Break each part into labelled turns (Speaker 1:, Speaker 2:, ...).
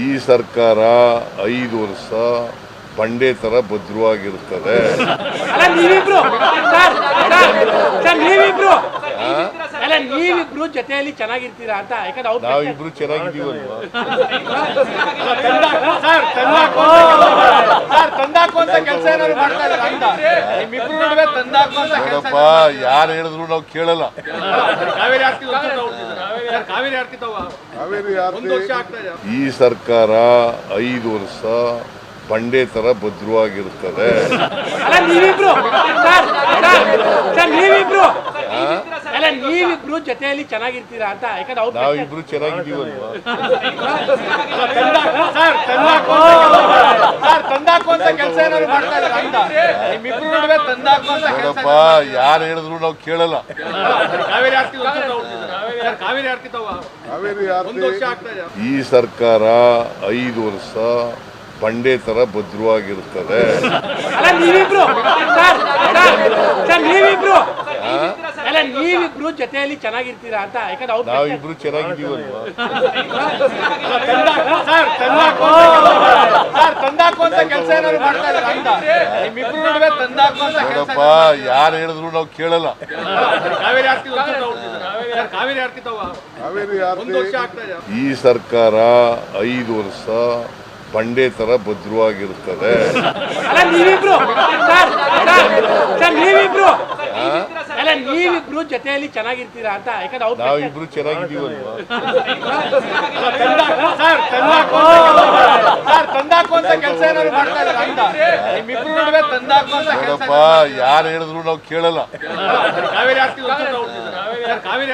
Speaker 1: ಈ ಸರ್ಕಾರ ಐದು ವರ್ಷ ಬಂಡೆ ತರ ಭದ್ರವಾಗಿರ್ತದೆ
Speaker 2: ಅಲ್ಲ ನೀವಿಬ್ರು ಜೊತೆಯಲ್ಲಿ ಚೆನ್ನಾಗಿರ್ತೀರಾ ಅಂತ ಯಾಕಂದ್ರೆ ಅವ್ರು
Speaker 1: ನಾವಿಬ್ರು ಚೆನ್ನಾಗಿದ್ದೀವಲ್ವಾ? ನೋಡಪ್ಪ ಯಾರು ಹೇಳಿದ್ರು ನಾವು ಕೇಳಲ್ಲ. ಈ ಸರ್ಕಾರ ಐದು ವರ್ಷ ಬಂಡೆ ತರ ಭದ್ರವಾಗಿರ್ತದೆ
Speaker 2: ಅಲ್ಲ ನೀವಿಬ್ರು ಜೊತೆಯಲ್ಲಿ ಚೆನ್ನಾಗಿರ್ತೀರಾ ಅಂತ ಯಾಕಂದ್ರೆ
Speaker 1: ನಾವಿಬ್ರು ಚೆನ್ನಾಗಿದ್ದೀವಲ್ವಾ?
Speaker 3: ಸರ್ ತಂದಾಕು ಸರ್ ತಂದಾಕು ಅಂತ ಕೆಲಸ ಏನಾದ್ರು ಮಾಡ್ತಾ ಅಂತ ನಿಮ್ಮಿಬ್ರು ನಡುವೆ ತಂದಾಕು ಅಂತ ಕೆಲಸ
Speaker 1: ನೋಡಪ್ಪ ಯಾರು ಹೇಳಿದ್ರು ನಾವು ಕೇಳಲ್ಲ. ಈ ಸರ್ಕಾರ ಐದು ವರ್ಷ ಬಂಡೆ ತರ ಭದ್ರವಾಗಿರ್ತದೆ
Speaker 2: ಅಲ್ಲ ನೀವಿಬ್ರು ಜೊತೆಯಲ್ಲಿ ಚೆನ್ನಾಗಿರ್ತೀರಾ ಅಂತ ಯಾಕಂದ್ರೆ ಅವ್ರು
Speaker 1: ನಾವಿಬ್ರು ಚೆನ್ನಾಗಿದ್ದೀವಲ್ವಾ? ನೋಡಪ್ಪ ಯಾರು ಹೇಳಿದ್ರು ನಾವು ಕೇಳಲ್ಲ. ಈ ಸರ್ಕಾರ ಐದು ವರ್ಷ ಬಂಡೆ ತರ ಭದ್ರವಾಗಿರ್ತದೆ.
Speaker 2: ಅಲ್ಲ ನೀವಿಬ್ರು. ಜೊತೆಯಲ್ಲಿ ಚೆನ್ನಾಗಿರ್ತೀರಾ ಅಂತ ಯಾಕಂದ್ರೆ ಅವ್ರು
Speaker 1: ನಾವಿಬ್ರು ಚೆನ್ನಾಗಿದ್ದೀವಲ್ವಾ? ನೋಡಪ್ಪ ಯಾರು ಹೇಳಿದ್ರು ನಾವು ಕೇಳಲ್ಲ.
Speaker 3: ಕಾವೇರಿ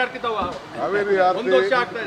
Speaker 3: ಆರ್ತಿ